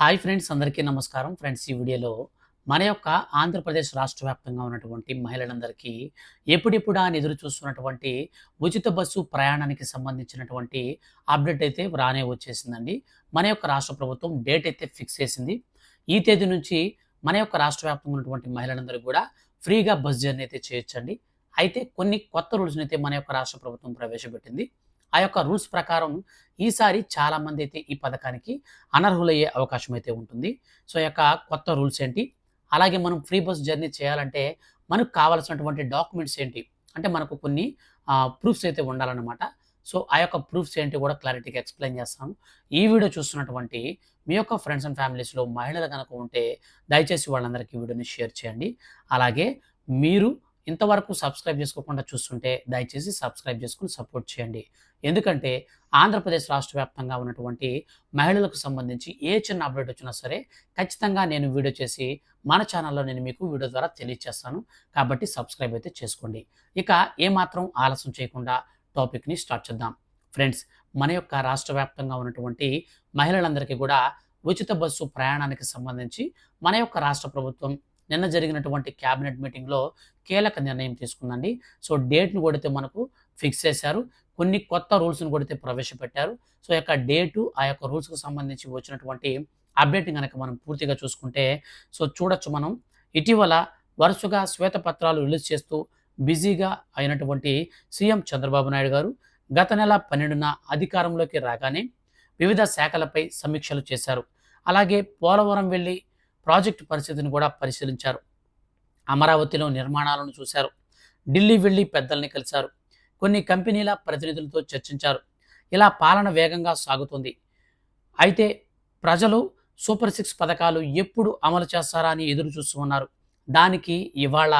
Hi friends అందరికీ నమస్కారం. Friends ఈ వీడియోలో మన యొక్క ఆంధ్రప్రదేశ్ రాష్ట్ర వ్యాప్తంగా ఉన్నటువంటి మహిళలందరికీ ఎప్పుడెప్పుడు అని ఎదురు చూస్తున్నటువంటి ఉచిత బస్సు ప్రయాణానికి సంబంధించినటువంటి అప్డేట్ అయితే రానే వచ్చేసిందండి. మన యొక్క రాష్ట్ర ప్రభుత్వం డేట్ అయితే ఫిక్స్ చేసింది. ఈ తేదీ నుంచి మన యొక్క రాష్ట్ర వ్యాప్తంగా ఉన్నటువంటి మహిళలందరూ కూడా ఫ్రీగా బస్ జర్నీ అయితే చేయొచ్చండి. అయితే కొన్ని కొత్త రూల్స్ని అయితే మన యొక్క రాష్ట్ర ప్రభుత్వం ప్రవేశపెట్టింది. ఆ యొక్క రూల్స్ ప్రకారం ఈసారి చాలామంది అయితే ఈ పథకానికి అనర్హులయ్యే అవకాశం అయితే ఉంటుంది. సో యొక్క కొత్త రూల్స్ ఏంటి? అలాగే మనం ఫ్రీ బస్ జర్నీ చేయాలంటే మనకు కావాల్సినటువంటి డాక్యుమెంట్స్ ఏంటి? అంటే మనకు కొన్ని ప్రూఫ్స్ అయితే ఉండాలన్నమాట. సో ఆ యొక్క ప్రూఫ్స్ ఏంటి కూడా క్లారిటీగా ఎక్స్ప్లెయిన్ చేస్తాను. ఈ వీడియో చూస్తున్నటువంటి మీ యొక్క ఫ్రెండ్స్ అండ్ ఫ్యామిలీస్లో మహిళలు కనుక ఉంటే దయచేసి వాళ్ళందరికీ వీడియోని షేర్ చేయండి. అలాగే మీరు ఇంతవరకు సబ్స్క్రైబ్ చేసుకోకుండా చూస్తుంటే దయచేసి సబ్స్క్రైబ్ చేసుకుని సపోర్ట్ చేయండి. ఎందుకంటే ఆంధ్రప్రదేశ్ రాష్ట్ర వ్యాప్తంగా ఉన్నటువంటి మహిళలకు సంబంధించి ఏ చిన్న అప్డేట్ వచ్చినా సరే ఖచ్చితంగా నేను వీడియో చేసి మన ఛానల్లో నేను మీకు వీడియో ద్వారా తెలియజేస్తాను కాబట్టి సబ్స్క్రైబ్ అయితే చేసుకోండి. ఇక ఏమాత్రం ఆలస్యం చేయకుండా టాపిక్ని స్టార్ట్ చేద్దాం. ఫ్రెండ్స్ మన యొక్క రాష్ట్ర వ్యాప్తంగా ఉన్నటువంటి మహిళలందరికీ కూడా ఉచిత బస్సు ప్రయాణానికి సంబంధించి మన యొక్క రాష్ట్ర ప్రభుత్వం నిన్న జరిగినటువంటి క్యాబినెట్ మీటింగ్లో కీలక నిర్ణయం తీసుకుందండి. సో డేట్ను కొడితే మనకు ఫిక్స్ చేశారు. కొన్ని కొత్త రూల్స్ను కొడితే ప్రవేశపెట్టారు. సో యొక్క డేటు ఆ యొక్క రూల్స్కు సంబంధించి వచ్చినటువంటి అప్డేట్ని కనుక మనం పూర్తిగా చూసుకుంటే సో చూడొచ్చు మనం. ఇటీవల వరుసగా శ్వేతపత్రాలు రిలీజ్ చేస్తూ బిజీగా అయినటువంటి సీఎం చంద్రబాబు నాయుడు గారు గత నెల పన్నెండున అధికారంలోకి రాగానే వివిధ శాఖలపై సమీక్షలు చేశారు. అలాగే పోలవరం వెళ్ళి ప్రాజెక్టు పరిస్థితిని కూడా పరిశీలించారు. అమరావతిలో నిర్మాణాలను చూశారు. ఢిల్లీ వెళ్ళి పెద్దల్ని కలిశారు. కొన్ని కంపెనీల ప్రతినిధులతో చర్చించారు. ఇలా పాలన వేగంగా సాగుతుంది. అయితే ప్రజలు సూపర్ సిక్స్ పథకాలు ఎప్పుడు అమలు చేస్తారా అని ఎదురు చూస్తూ ఉన్నారు. దానికి ఇవాళ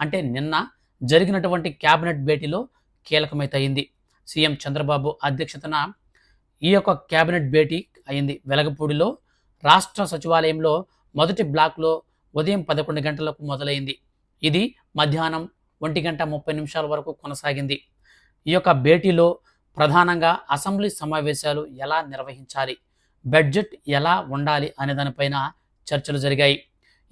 అంటే నిన్న జరిగినటువంటి క్యాబినెట్ భేటీలో కీలకమైతే అయింది సీఎం చంద్రబాబు అధ్యక్షతన ఈ యొక్క క్యాబినెట్ భేటీ అయింది వెలగపూడిలో రాష్ట్ర సచివాలయంలో మొదటి బ్లాక్లో ఉదయం పదకొండు గంటలకు మొదలైంది. ఇది మధ్యాహ్నం ఒంటి గంట ముప్పై నిమిషాల వరకు కొనసాగింది. ఈ యొక్క భేటీలో ప్రధానంగా అసెంబ్లీ సమావేశాలు ఎలా నిర్వహించాలి బడ్జెట్ ఎలా ఉండాలి అనే దానిపైన చర్చలు జరిగాయి.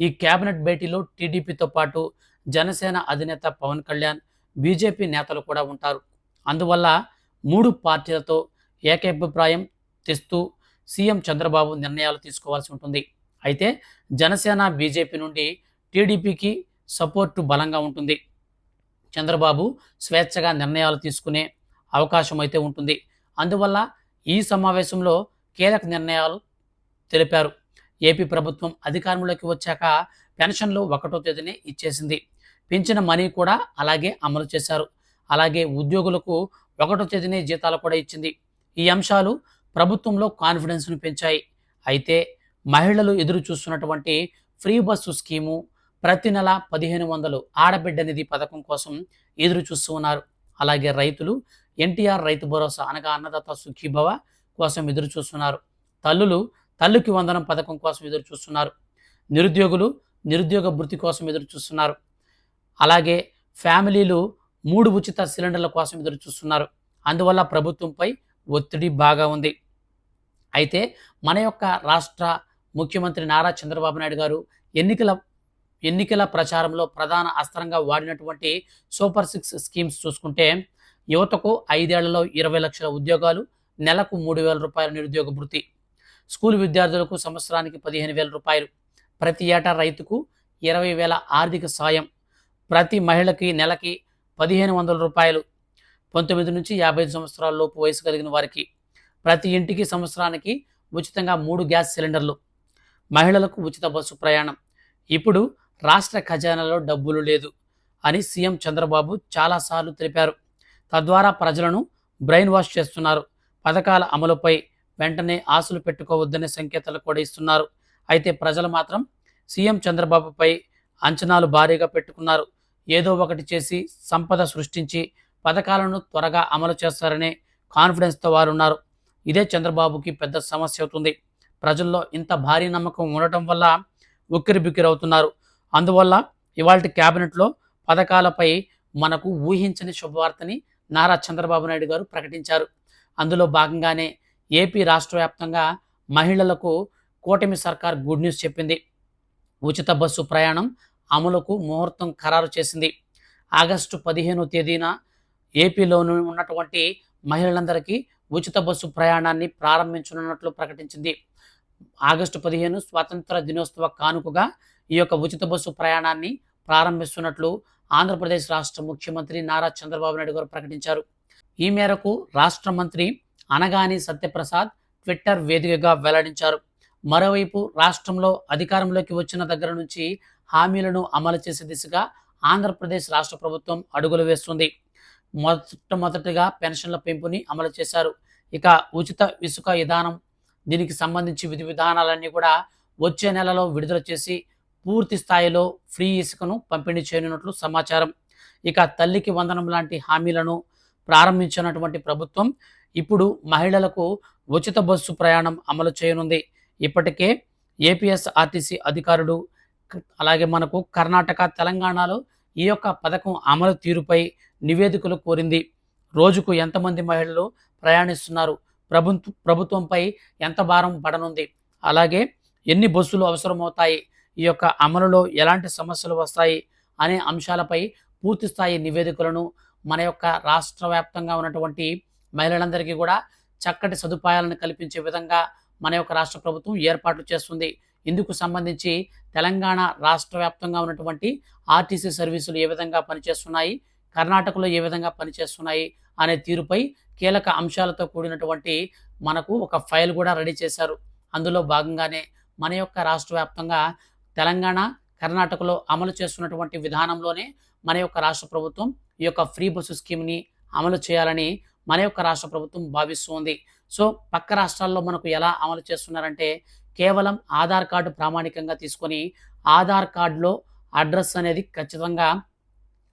ఈ కేబినెట్ భేటీలో టీడీపీతో పాటు జనసేన అధినేత పవన్ కళ్యాణ్ బీజేపీ నేతలు కూడా ఉంటారు. అందువల్ల మూడు పార్టీలతో ఏకాభిప్రాయం తెస్తూ సీఎం చంద్రబాబు నిర్ణయాలు తీసుకోవాల్సి ఉంటుంది. అయితే జనసేన బీజేపీ నుండి టీడీపీకి సపోర్టు బలంగా ఉంటుంది. చంద్రబాబు స్వేచ్ఛగా నిర్ణయాలు తీసుకునే అవకాశం అయితే ఉంటుంది. అందువల్ల ఈ సమావేశంలో కీలక నిర్ణయాలు తెలిపారు. ఏపీ ప్రభుత్వం అధికారంలోకి వచ్చాక పెన్షన్లు ఒకటో తేదీనే ఇచ్చేసింది. పెంచిన మనీ కూడా అలాగే అమలు చేశారు. అలాగే ఉద్యోగులకు ఒకటో తేదీనే జీతాలు కూడా ఇచ్చింది. ఈ అంశాలు ప్రభుత్వంలో కాన్ఫిడెన్స్ను పెంచాయి. అయితే మహిళలు ఎదురు చూస్తున్నటువంటి ఫ్రీ బస్సు స్కీము ప్రతి నెల పదిహేను వందలు ఆడబిడ్డ నిధి పథకం కోసం ఎదురు చూస్తూ ఉన్నారు. అలాగే రైతులు ఎన్టీఆర్ రైతు భరోసా అనగా అన్నదాత సుఖీభవ కోసం ఎదురు చూస్తున్నారు. తల్లులు తల్లికి వందనం పథకం కోసం ఎదురు చూస్తున్నారు. నిరుద్యోగులు నిరుద్యోగ భృతి కోసం ఎదురు చూస్తున్నారు. అలాగే ఫ్యామిలీలు మూడు ఉచిత సిలిండర్ల కోసం ఎదురు చూస్తున్నారు. అందువల్ల ప్రభుత్వంపై ఒత్తిడి బాగా ఉంది. అయితే మన యొక్క రాష్ట్ర ముఖ్యమంత్రి నారా చంద్రబాబు నాయుడు గారు ఎన్నికల ఎన్నికల ప్రచారంలో ప్రధాన అస్త్రంగా వాడినటువంటి సూపర్ సిక్స్ స్కీమ్స్ చూసుకుంటే యువతకు ఐదేళ్ళలో ఇరవై లక్షల ఉద్యోగాలు నెలకు మూడు వేల రూపాయల నిరుద్యోగ భృతి స్కూల్ విద్యార్థులకు సంవత్సరానికి పదిహేను వేల రూపాయలు ప్రతి ఏటా రైతుకు ఇరవై వేల ఆర్థిక సాయం ప్రతి మహిళకి నెలకి పదిహేను వందల రూపాయలు పంతొమ్మిది నుంచి యాభై ఐదు సంవత్సరాల లోపు వయసు కలిగిన వారికి ప్రతి ఇంటికి సంవత్సరానికి ఉచితంగా మూడు గ్యాస్ సిలిండర్లు మహిళలకు ఉచిత బస్సు ప్రయాణం. ఇప్పుడు రాష్ట్ర ఖజానాలో డబ్బులు లేదు అని సీఎం చంద్రబాబు చాలాసార్లు తెలిపారు. తద్వారా ప్రజలను బ్రెయిన్ వాష్ చేస్తున్నారు. పథకాల అమలుపై వెంటనే ఆశలు పెట్టుకోవద్దనే సంకేతాలు కూడా ఇస్తున్నారు. అయితే ప్రజలు మాత్రం సీఎం చంద్రబాబుపై అంచనాలు భారీగా పెట్టుకున్నారు. ఏదో ఒకటి చేసి సంపద సృష్టించి పథకాలను త్వరగా అమలు చేస్తారనే కాన్ఫిడెన్స్తో వారు ఉన్నారు ఇదే చంద్రబాబుకి పెద్ద సమస్య అవుతుంది. ప్రజల్లో ఇంత భారీ నమ్మకం ఉండటం వల్ల ఉక్కిరి బిక్కిరి అవుతున్నారు. అందువల్ల ఇవాళ క్యాబినెట్లో పథకాలపై మనకు ఊహించని శుభవార్తని నారా చంద్రబాబు నాయుడు గారు ప్రకటించారు. అందులో భాగంగానే ఏపీ రాష్ట్ర వ్యాప్తంగా మహిళలకు కూటమి సర్కార్ గుడ్ న్యూస్ చెప్పింది. ఉచిత బస్సు ప్రయాణం అమలుకు ముహూర్తం ఖరారు చేసింది. ఆగస్టు పదిహేను తేదీన ఏపీలోని ఉన్నటువంటి మహిళలందరికీ ఉచిత బస్సు ప్రయాణాన్ని ప్రారంభించనున్నట్లు ప్రకటించింది. ఆగస్టు పదిహేను స్వాతంత్ర దినోత్సవ కానుకగా ఈ యొక్క ఉచిత బస్సు ప్రయాణాన్ని ప్రారంభిస్తున్నట్లు ఆంధ్రప్రదేశ్ రాష్ట్ర ముఖ్యమంత్రి నారా చంద్రబాబు నాయుడు గారు ప్రకటించారు. ఈ మేరకు రాష్ట్ర మంత్రి అనగాని సత్యప్రసాద్ ట్విట్టర్ వేదికగా వెల్లడించారు. మరోవైపు రాష్ట్రంలో అధికారంలోకి వచ్చిన దగ్గర నుంచి హామీలను అమలు చేసే దిశగా ఆంధ్రప్రదేశ్ రాష్ట్ర ప్రభుత్వం అడుగులు వేస్తుంది. మొట్టమొదటిగా పెన్షన్ల పెంపుని అమలు చేశారు. ఇక ఉచిత ఇసుక విధానం దీనికి సంబంధించి విధి విధానాలన్నీ కూడా వచ్చే నెలలో విడుదల చేసి పూర్తి స్థాయిలో ఫ్రీ ఇసుకను పంపిణీ చేయనున్నట్లు సమాచారం. ఇక తల్లికి వందనం లాంటి హామీలను ప్రారంభించినటువంటి ప్రభుత్వం ఇప్పుడు మహిళలకు ఉచిత బస్సు ప్రయాణం అమలు చేయనుంది. ఇప్పటికే ఏపీఎస్ ఆర్టీసీ అధికారులు అలాగే మనకు కర్ణాటక తెలంగాణలో ఈ యొక్క పథకం అమలు తీరుపై నివేదికలు కోరింది. రోజుకు ఎంతమంది మహిళలు ప్రయాణిస్తున్నారు? ప్రభుత్వ ప్రభుత్వంపై ఎంత భారం పడనుంది? అలాగే ఎన్ని బస్సులు అవసరమవుతాయి? ఈ యొక్క అమలులో ఎలాంటి సమస్యలు వస్తాయి? అనే అంశాలపై పూర్తిస్థాయి నివేదికలను మన యొక్క రాష్ట్ర వ్యాప్తంగా ఉన్నటువంటి మహిళలందరికీ కూడా చక్కటి సదుపాయాలను కల్పించే విధంగా మన యొక్క రాష్ట్ర ప్రభుత్వం ఏర్పాట్లు చేస్తుంది. ఇందుకు సంబంధించి తెలంగాణ రాష్ట్ర వ్యాప్తంగా ఉన్నటువంటి ఆర్టీసీ సర్వీసులు ఏ విధంగా పనిచేస్తున్నాయి? కర్ణాటకలో ఏ విధంగా పనిచేస్తున్నాయి అనే తీరుపై కీలక అంశాలతో కూడినటువంటి మనకు ఒక ఫైల్ కూడా రెడీ చేశారు. అందులో భాగంగానే మన యొక్క రాష్ట్ర వ్యాప్తంగా తెలంగాణ కర్ణాటకలో అమలు చేస్తున్నటువంటి విధానంలోనే మన యొక్క రాష్ట్ర ప్రభుత్వం ఈ యొక్క ఫ్రీ బస్సు స్కీమ్ని అమలు చేయాలని మన యొక్క రాష్ట్ర ప్రభుత్వం భావిస్తుంది. సో పక్క రాష్ట్రాల్లో మనకు ఎలా అమలు చేస్తున్నారంటే కేవలం ఆధార్ కార్డు ప్రామాణికంగా తీసుకొని ఆధార్ కార్డులో అడ్రస్ అనేది ఖచ్చితంగా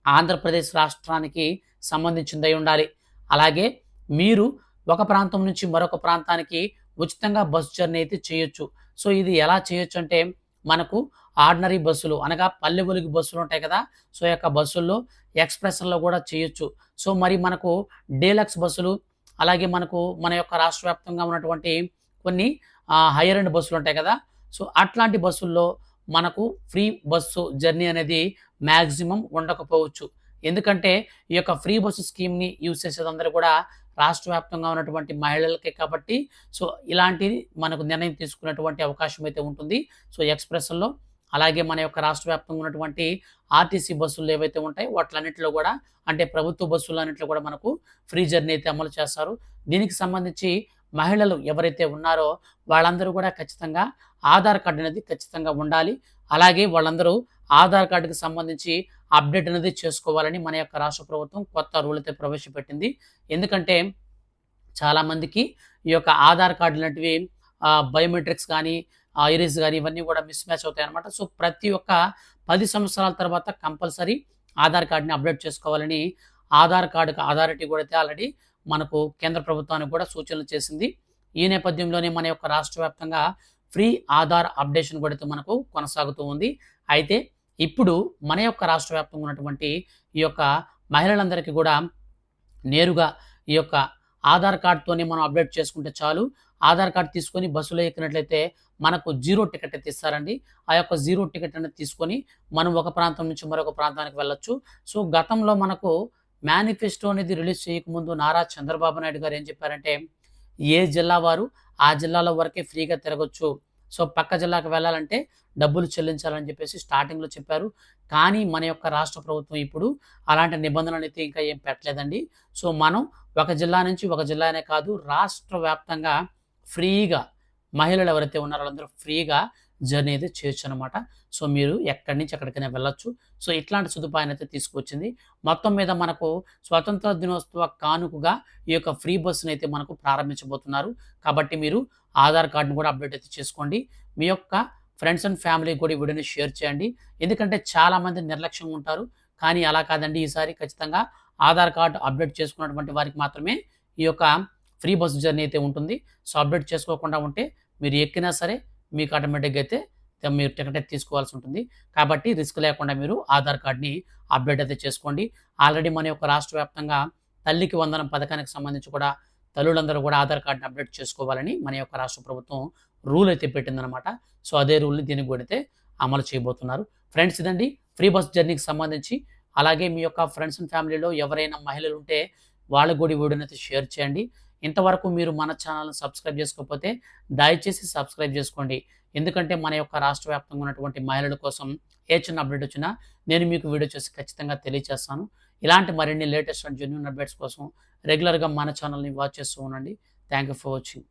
ఆంధ్రప్రదేశ్ రాష్ట్రానికి సంబంధించిందై ఉండాలి. అలాగే మీరు ఒక ప్రాంతం నుంచి మరొక ప్రాంతానికి ఉచితంగా బస్సు జర్నీ అయితే చేయొచ్చు. సో ఇది ఎలా చేయొచ్చు అంటే మనకు ఆర్డినరీ బస్సులు అనగా పల్లె వెలుగు బస్సులు ఉంటాయి కదా సో యొక్క బస్సుల్లో ఎక్స్ప్రెస్లో కూడా చేయొచ్చు. సో మరి మనకు డీలక్స్ బస్సులు అలాగే మనకు మన యొక్క రాష్ట్ర వ్యాప్తంగా ఉన్నటువంటి కొన్ని హైయర్ అండ్ బస్సులు ఉంటాయి కదా సో అట్లాంటి బస్సుల్లో మనకు ఫ్రీ బస్సు జర్నీ అనేది మ్యాక్సిమం ఉండకపోవచ్చు. ఎందుకంటే ఈ యొక్క ఫ్రీ బస్సు స్కీమ్ని యూజ్ చేసేదందరూ కూడా రాష్ట్ర వ్యాప్తంగా ఉన్నటువంటి మహిళలకే కాబట్టి సో ఇలాంటిది మనకు నిర్ణయం తీసుకునేటువంటి అవకాశం అయితే ఉంటుంది. సో ఎక్స్ప్రెస్లో అలాగే మన యొక్క రాష్ట్ర వ్యాప్తంగా ఉన్నటువంటి ఆర్టీసీ బస్సులు ఏవైతే ఉంటాయో వాటిలన్నింటిలో కూడా అంటే ప్రభుత్వ బస్సులు అన్నింటిలో కూడా మనకు ఫ్రీ జర్నీ అయితే అమలు చేస్తారు. దీనికి సంబంధించి మహిళలు ఎవరైతే ఉన్నారో వాళ్ళందరూ కూడా ఖచ్చితంగా ఆధార్ కార్డు అనేది ఖచ్చితంగా ఉండాలి. అలాగే వాళ్ళందరూ ఆధార్ కార్డుకి సంబంధించి అప్డేట్ అనేది చేసుకోవాలని మన యొక్క రాష్ట్ర ప్రభుత్వం కొత్త రూల్ అయితే ప్రవేశపెట్టింది. ఎందుకంటే చాలామందికి ఈ యొక్క ఆధార్ కార్డు లాంటివి బయోమెట్రిక్స్ కానీ ఐరిస్ కానీ ఇవన్నీ కూడా మిస్ మ్యాచ్ అవుతాయి అనమాట సో ప్రతి ఒక్క పది సంవత్సరాల తర్వాత కంపల్సరీ ఆధార్ కార్డుని అప్డేట్ చేసుకోవాలని ఆధార్ కార్డుకు అథారిటీ కూడా అయితే ఆల్రెడీ మనకు కేంద్ర ప్రభుత్వానికి కూడా సూచనలు చేసింది. ఈ నేపథ్యంలోనే మన యొక్క రాష్ట్ర వ్యాప్తంగా ఫ్రీ ఆధార్ అప్డేషన్ కూడా మనకు కొనసాగుతూ ఉంది. అయితే ఇప్పుడు మన యొక్క రాష్ట్ర వ్యాప్తంగా ఉన్నటువంటి ఈ యొక్క మహిళలందరికీ కూడా నేరుగా ఈ యొక్క ఆధార్ కార్డ్తోనే మనం అప్డేట్ చేసుకుంటే చాలు. ఆధార్ కార్డ్ తీసుకొని బస్సులో ఎక్కినట్లయితే మనకు జీరో టికెట్ అయితే ఇస్తారండి. ఆ యొక్క జీరో టికెట్ అనేది తీసుకొని మనం ఒక ప్రాంతం నుంచి మరొక ప్రాంతానికి వెళ్ళొచ్చు. సో గతంలో మనకు మేనిఫెస్టో అనేది రిలీజ్ చేయకముందు నారా చంద్రబాబు నాయుడు గారు ఏం చెప్పారంటే ఏ జిల్లా వారు ఆ జిల్లాలో వరకే ఫ్రీగా తిరగొచ్చు. సో పక్క జిల్లాకు వెళ్ళాలంటే డబ్బులు చెల్లించాలని చెప్పేసి స్టార్టింగ్లో చెప్పారు. కానీ మన యొక్క రాష్ట్ర ప్రభుత్వం ఇప్పుడు అలాంటి నిబంధనలు అయితే ఇంకా ఏం పెట్టలేదండి. సో మనం ఒక జిల్లా నుంచి ఒక జిల్లానే కాదు రాష్ట్ర వ్యాప్తంగా ఫ్రీగా మహిళలు ఎవరైతే ఉన్నారో వాళ్ళందరూ ఫ్రీగా జర్నీ అయితే చేయొచ్చు అనమాట సో మీరు ఎక్కడి నుంచి ఎక్కడికైనా వెళ్ళొచ్చు. సో ఇట్లాంటి సదుపాయాన్ని అయితే తీసుకొచ్చింది. మొత్తం మీద మనకు స్వతంత్ర దినోత్సవ కానుకగా ఈ యొక్క ఫ్రీ బస్సును అయితే మనకు ప్రారంభించబోతున్నారు. కాబట్టి మీరు ఆధార్ కార్డును కూడా అప్డేట్ అయితే చేసుకోండి. మీ యొక్క ఫ్రెండ్స్ అండ్ ఫ్యామిలీ కూడా ఈ వీడియోని షేర్ చేయండి. ఎందుకంటే చాలామంది నిర్లక్ష్యంగా ఉంటారు. కానీ అలా కాదండి. ఈసారి ఖచ్చితంగా ఆధార్ కార్డు అప్డేట్ చేసుకున్నటువంటి వారికి మాత్రమే ఈ యొక్క ఫ్రీ బస్సు జర్నీ అయితే ఉంటుంది. సో అప్డేట్ చేసుకోకుండా ఉంటే మీరు ఎక్కినా సరే మీకు ఆటోమేటిక్గా అయితే మీరు టికెట్ అయితే తీసుకోవాల్సి ఉంటుంది. కాబట్టి రిస్క్ లేకుండా మీరు ఆధార్ కార్డ్ని అప్డేట్ అయితే చేసుకోండి. ఆల్రెడీ మన యొక్క రాష్ట్ర వ్యాప్తంగా తల్లికి వందనం పథకానికి సంబంధించి కూడా తల్లులందరూ కూడా ఆధార్ కార్డుని అప్డేట్ చేసుకోవాలని మన యొక్క రాష్ట్ర ప్రభుత్వం రూల్ అయితే పెట్టిందనమాట సో అదే రూల్ని దీనికి కూడా అయితే అమలు చేయబోతున్నారు. ఫ్రెండ్స్ ఇదండి. ఫ్రీ బస్ జర్నీకి సంబంధించి అలాగే మీ యొక్క ఫ్రెండ్స్ అండ్ ఫ్యామిలీలో ఎవరైనా మహిళలు ఉంటే వాళ్ళకు కూడా వీడియోని అయితే షేర్ చేయండి. ఇంతవరకు మీరు మన ఛానల్ని సబ్స్క్రైబ్ చేసుకోకపోతే దయచేసి సబ్స్క్రైబ్ చేసుకోండి. ఎందుకంటే మన యొక్క రాష్ట్ర వ్యాప్తంగా ఉన్నటువంటి మహిళల కోసం ఏ చిన్న అప్డేట్ వచ్చినా నేను మీకు వీడియో చేసి ఖచ్చితంగా తెలియజేస్తాను ఇలాంటి మరిన్ని లేటెస్ట్ అండ్ జెన్యున్ అప్డేట్స్ కోసం రెగ్యులర్గా మన ఛానల్ని వాచ్ చేస్తూ ఉండండి. Thank you for watching